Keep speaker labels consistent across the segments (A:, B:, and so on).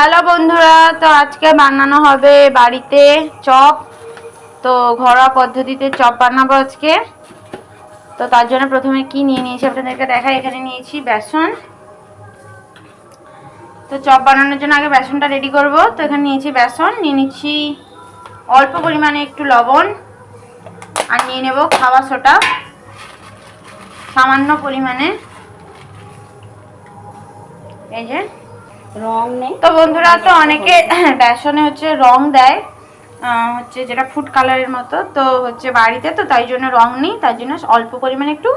A: Hello বন্ধুরা, তো আজকে বানানো হবে বাড়িতে চপ। তো ঘরোয়া পদ্ধতিতে চপ বানাবো আজকে। তো তার জন্য প্রথমে কি নিয়ে নিয়েছি আপনাদেরকে দেখাই। এখানে নিয়েছি বেসন। তো চপ বানানোর জন্য আগে বেসনটা রেডি করব। তো এখানে নিয়েছি বেসন, নিয়ে নিচ্ছি অল্প পরিমাণে একটু লবণ। আর নিয়ে নেব খাওয়া সোটা সামান্য পরিমাণে। এই যে
B: রং নেই।
A: তো বন্ধুরা, তো অনেকে বেসনে হচ্ছে রং দেয় হচ্ছে যেটা ফুড কালারের মতো, তো হচ্ছে বাড়িতে, তো তাই জন্য রং নেই তার জন্য অল্প পরিমাণে একটু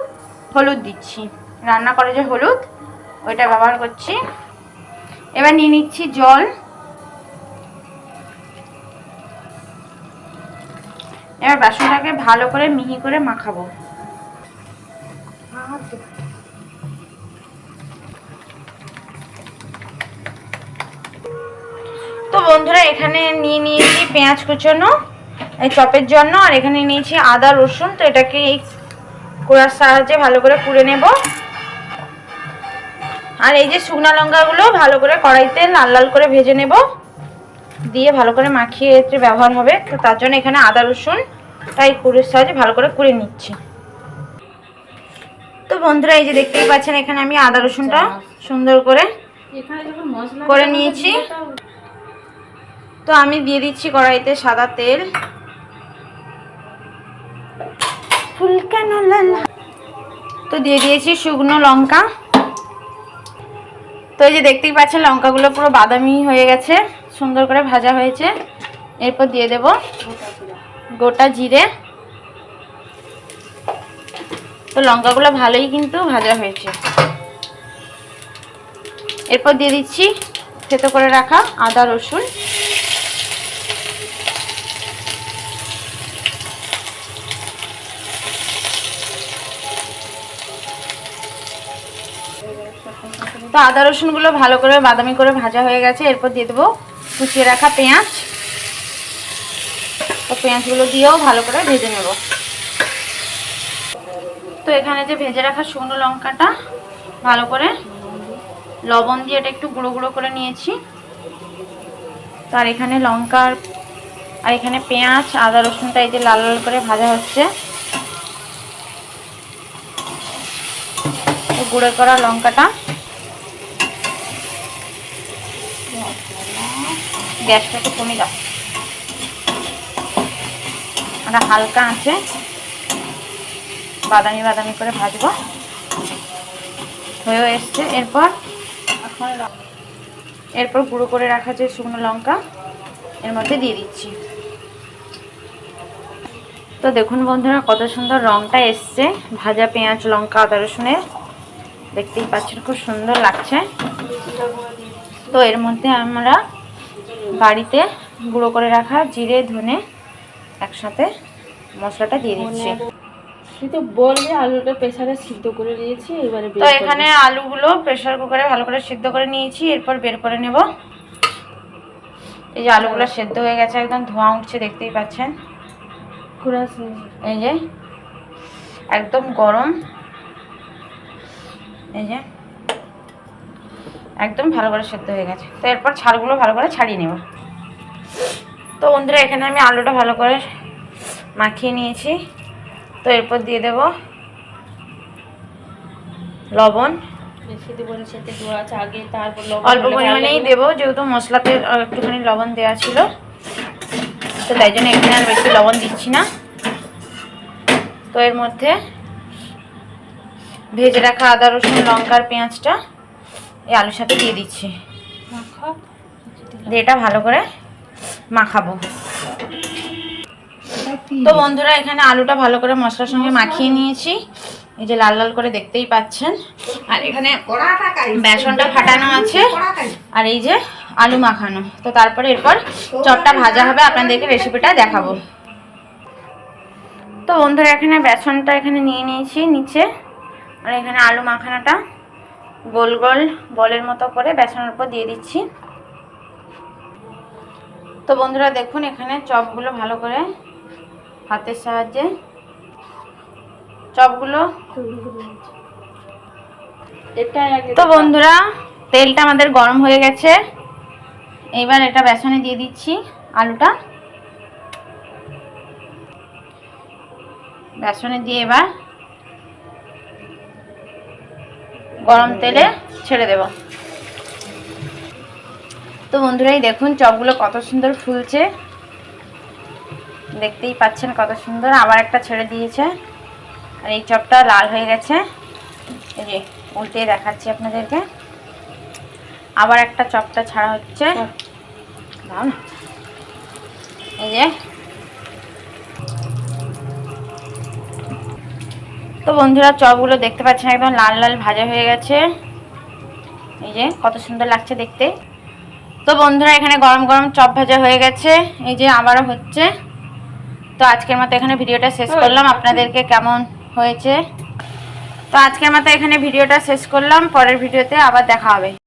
A: হলুদ দিচ্ছি। রান্না করে যে হলুদ, ওইটা ব্যবহার করছি। এবার নিয়ে নিচ্ছি জল। এবার বেসনটাকে ভালো করে মিহি করে মাখাবো। বন্ধুরা এখানে নিয়ে নিয়েছি পেঁয়াজ কুচোনো এই চপের জন্য আর এখানে নিয়েছি আদা রসুন তো এটাকে এই কুড়ার সাহায্যে ভালো করে কুড়ে নেব। আর এই যে শুকনো লঙ্কাগুলো ভালো করে কড়াইতে লাল লাল করে ভেজে নেব দিয়ে ভালো করে মাখিয়ে এতে ব্যবহার হবে তো তার জন্য এখানে আদা রসুন তাই কুড়ের সাহায্যে ভালো করে কুড়ে নিচ্ছি। তো বন্ধুরা এই যে দেখতেই পাচ্ছেন এখানে আমি আদা রসুনটা সুন্দর করে করে নিয়েছি। তো আমি দিয়ে দিচ্ছি কড়াইতে সাদা তেল। তো দিয়ে দিয়েছি শুকনো লঙ্কা। তো এই যে দেখতেই পাচ্ছেন, লঙ্কাগুলো পুরো বাদামি হয়ে গেছে, সুন্দর করে ভাজা হয়েছে। এরপর দিয়ে দেব গোটা জিরে। তো লঙ্কাগুলো ভালোই কিন্তু ভাজা হয়েছে। এরপর দিয়ে দিচ্ছি থেতো করে রাখা আদা রসুন। তো আদা রসুনগুলো ভালো করে বাদামি করে ভাজা হয়ে গেছে, এরপর দিয়ে দেবো কুচিয়ে রাখা পেঁয়াজ। তো পেঁয়াজগুলো দিয়েও ভালো করে ভেজে নেব। তো এখানে যে ভেজে রাখা শুকনো লঙ্কাটা, ভালো করে লবণ দিয়ে এটা একটু গুঁড়ো গুঁড়ো করে নিয়েছি। তার এখানে লঙ্কার, আর এখানে পেঁয়াজ, আদা রসুনটা এই যে লাল লাল করে ভাজা হচ্ছে। গুঁড়ো করা লঙ্কাটা। গ্যাসটা একটু কমে দাও। আমরা হালকা আছে বাদামি বাদামি করে ভাজবো। হয়েও এসছে। এরপর এরপর গুঁড়ো করে রাখা যে শুকনো লঙ্কা, এর মধ্যে দিয়ে দিচ্ছি। তো দেখুন বন্ধুরা, কত সুন্দর রংটা এসছে। ভাজা পেঁয়াজ, লঙ্কা, আদা রসুনের। দেখতেই পাচ্ছেন, খুব সুন্দর লাগছে। তো এর মধ্যে আমরা বাড়িতে গুঁড়ো করে রাখা জিরে ধনে একসাথে মশলাটা দিয়ে দিচ্ছি।
B: তো বললি আলুটা প্রেসারে সিদ্ধ করে দিয়েছি এবারে
A: তো এখানে আলুগুলো প্রেসার কুকারে ভালো করে সিদ্ধ করে নিয়েছি এরপর বের করে নেব। এই যে আলুগুলো সেদ্ধ হয়ে গেছে একদম ধোঁয়া উঠছে দেখতেই পাচ্ছেন। এই যে একদম গরম। এই যে একদম ভালো করে সেদ্ধ হয়ে গেছে। তো এরপর ছালগুলো ভালো করে ছাড়িয়ে নেব। তো বন্ধুরা এখানে আমি আলুটা ভালো করে মাখিয়ে নিয়েছি। তো এরপর দিয়ে দেব লবণ।
B: তারপর
A: অল্প পরিমাণেই দেবো যেহেতু মশলাতে একটুখানি লবণ দেওয়া ছিল। তো তাই জন্য এখানে আর বেশি লবণ দিচ্ছি না। তো এর মধ্যে ভেজে রাখা আদা রসুন লঙ্কার পেঁয়াজটা এই আলুর সাথে দিয়ে দিচ্ছি। দিয়ে এটা ভালো করে মাখাবো। তো বন্ধুরা এখানে আলুটা ভালো করে মশলার সঙ্গে মাখিয়ে নিয়েছি। এই যে লাল লাল করে দেখতেই পাচ্ছেন। আর এখানে বেসনটা ফাটানো আছে। আর এই যে আলু মাখানো। তো তারপরে এরপর চটটা ভাজা হবে। আপনাদেরকে রেসিপিটা দেখাবো। তো বন্ধুরা এখানে বেসনটা এখানে নিয়ে নিয়েছি নিচে। আর এখানে আলু মাখানোটা। গোল গোল বলের মতো করে বেসনের উপর দিয়ে দিচ্ছি। তো বন্ধুরা দেখুন এখানে চপগুলো ভালো করে হাতের সাহায্যে। চপগুলো তো বন্ধুরা, তেলটা আমাদের গরম হয়ে গেছে। এইবার এটা বেসনে দিয়ে দিচ্ছি আলুটা। বেসনে দিয়ে এবার গরম তেলে ছেড়ে দেব। তো বন্ধুরাই দেখুন চপগুলো কত সুন্দর ফুলছে। দেখতেই পাচ্ছেন কত সুন্দর আবার একটা ছেড়ে দিয়েছে। আর এই চপটা লাল হয়ে গেছে। এই যে উল্টে দেখাচ্ছি আপনাদেরকে। আবার একটা চপটা ছাড়া হচ্ছে। এই যে তো বন্ধুরা চপগুলো দেখতে পাচ্ছেন একদম লাল লাল ভাজা হয়ে গেছে। এই যে কত সুন্দর লাগছে দেখতে। তো বন্ধুরা এখানে গরম গরম চপ ভাজা হয়ে গেছে। এই যে আবারও হচ্ছে। তো আজকের মতো এখানে ভিডিওটা শেষ করলাম। আপনাদেরকে কেমন হয়েছে? তো আজকের মতো এখানে ভিডিওটা শেষ করলাম। পরের ভিডিওতে আবার দেখা হবে।